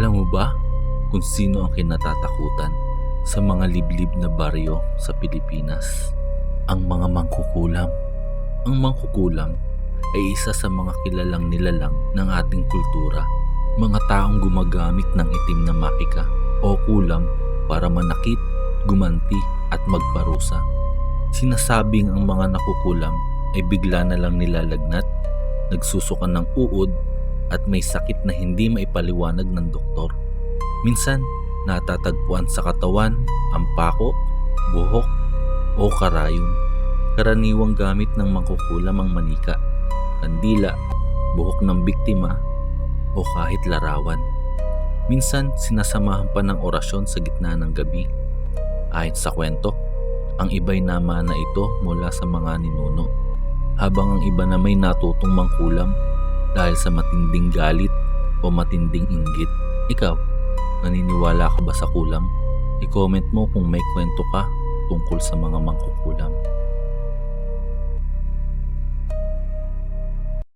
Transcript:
Alam mo ba kung sino ang kinatatakutan sa mga liblib na baryo sa Pilipinas? Ang mga mangkukulam. Ang mangkukulam ay isa sa mga kilalang nilalang ng ating kultura. Mga taong gumagamit ng itim na makika o kulam para manakit, gumanti at magparusa. Sinasabing ang mga nakukulam ay bigla na lang nilalagnat, nagsusukan ng uod at may sakit na hindi maipaliwanag ng doktor. Minsan, natatagpuan sa katawan ang pako, buhok o karayom. Karaniwang gamit ng mangkukulam ang manika, kandila, buhok ng biktima o kahit larawan. Minsan, sinasamahan pa ng orasyon sa gitna ng gabi. Ayon sa kwento, ang iba'y namana ito mula sa mga ninuno, habang ang iba na may natutong mangkulam dahil sa matinding galit o matinding inggit. Ikaw, naniniwala ka ba sa kulam? I-comment mo kung may kwento ka tungkol sa mga mangkukulam.